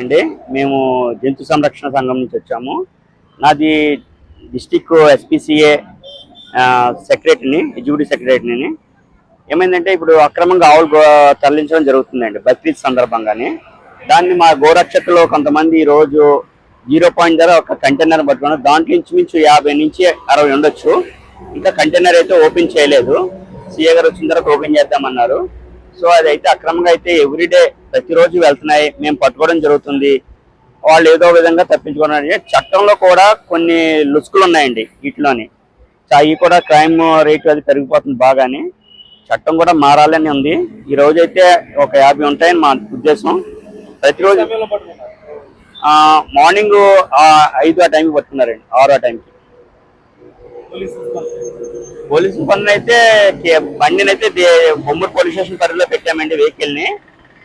అండి. మేము జంతు సంరక్షణ సంఘం నుంచి వచ్చాము. నాది డిస్టిక్ ఎస్పీసీఏ సెక్రటరీని ఎగ్జిక్యూటివ్ సెక్రటరీని. ఏమైందంటే ఇప్పుడు అక్రమంగా ఆవులు తరలించడం జరుగుతుందండి బక్రీద్ సందర్భంగానే. దాన్ని మా గోరక్షతలో కొంతమంది ఈరోజు రోజు జీరో పాయింట్ ధర ఒక కంటైనర్ పట్టుకున్నారు. దాంట్లో ఇంచుమించు యాభై నుంచి అరవై ఉండొచ్చు. ఇంకా కంటైనర్ అయితే ఓపెన్ చేయలేదు. సీఏ గారు వచ్చిన తర్వాత ఓపెన్ చేద్దామన్నారు. సో అదైతే అక్రమంగా అయితే ఎవ్రీడే ప్రతిరోజు వెళ్తున్నాయి. మేము పట్టుకోవడం జరుగుతుంది. వాళ్ళు ఏదో విధంగా తప్పించుకోవడం చట్టంలో కూడా కొన్ని లుసుకులు ఉన్నాయండి వీటిలోని. అవి కూడా క్రైమ్ రేట్ అది పెరిగిపోతుంది బాగానే. చట్టం కూడా మారాలని ఉంది. ఈ రోజు అయితే ఒక యాభై ఉంటాయని మా ఉద్దేశం. ప్రతిరోజు మార్నింగ్ ఆ, ఐదు ఆ టైంకి పట్టుకున్నారండి. ఆరు ఆ టైంకి. పోలీసు పనులు అయితే బండిని అయితే బొమ్మూరు పోలీస్ స్టేషన్ పరిధిలో పెట్టామండి వెహికల్ని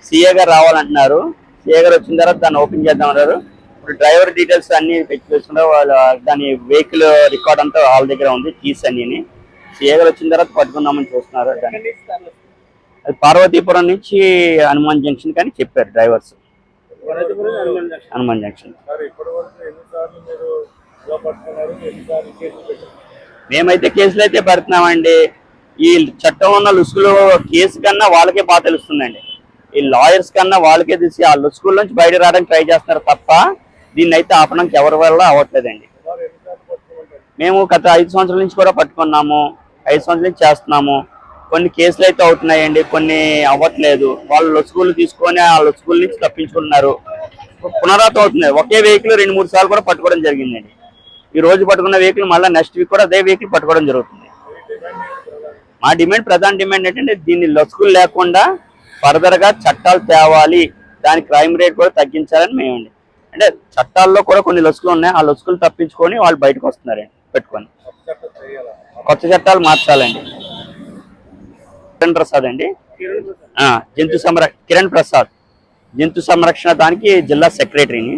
సీఏ గారు రావాలంటున్నారు. సీఏ గారు వచ్చిన తర్వాత దాన్ని ఓపెన్ చేద్దాం అన్నారు. ఇప్పుడు డ్రైవర్ డీటెయిల్స్ అన్ని పెట్టి వేసుకున్నారు వాళ్ళ దాని వెహికల్ రికార్డ్ అంతా వాళ్ళ దగ్గర ఉంది కీస్ అన్ని సీఏ గారు వచ్చిన తర్వాత పట్టుకుందామని చూస్తున్నారు అది పార్వతీపురం నుంచి హనుమాన్ జంక్షన్ కానీ చెప్పారు డ్రైవర్స్. హనుమాన్ జంక్షన్. మేమైతే కేసులు అయితే పెడుతున్నామండి. ఈ చట్టం ఉన్న లుసుకులు కేసు కన్నా వాళ్ళకే బాగా తెలుస్తుందండి. ఈ లాయర్స్ కన్నా వాళ్ళకే తెలిసి ఆ లుసుగుల నుంచి బయట రావడానికి ట్రై చేస్తున్నారు తప్ప దీన్ని అయితే ఆపడానికి ఎవరి వల్ల అవ్వట్లేదండి. మేము గత ఐదు సంవత్సరాల నుంచి కూడా పట్టుకున్నాము. ఐదు సంవత్సరాల నుంచి చేస్తున్నాము. కొన్ని కేసులు అయితే అవుతున్నాయండి. కొన్ని అవ్వట్లేదు. వాళ్ళు లొసుగులు తీసుకొని ఆ లొసుగుల నుంచి తప్పించుకుంటున్నారు. పునరావృతం అవుతుంది ఒకే వెహికల్ రెండు మూడు సార్లు కూడా పట్టుకోవడం జరిగిందండి. ఈ రోజు పట్టుకున్న వెహికల్ మళ్ళీ నెక్స్ట్ వీక్ కూడా అదే వెహికల్ పట్టుకోవడం జరుగుతుంది. మా డిమాండ్ ప్రధాన డిమాండ్ ఏంటంటే దీన్ని లొసుగులు లేకుండా ఫర్దర్గా చట్టాలు తేవాలి. దాని క్రైమ్ రేట్ కూడా తగ్గించాలని మేమండి. అంటే చట్టాల్లో కూడా కొన్ని లొసుకులు ఉన్నాయి. ఆ లొసుకులు తప్పించుకొని వాళ్ళు బయటకు వస్తున్నారండి పెట్టుకొని. కొత్త చట్టాలు మార్చాలండి. కిరణ్ ప్రసాద్ అండి. జంతు సంర కిరణ్ ప్రసాద్. జంతు సంరక్షణ దానికి జిల్లా సెక్రటరీని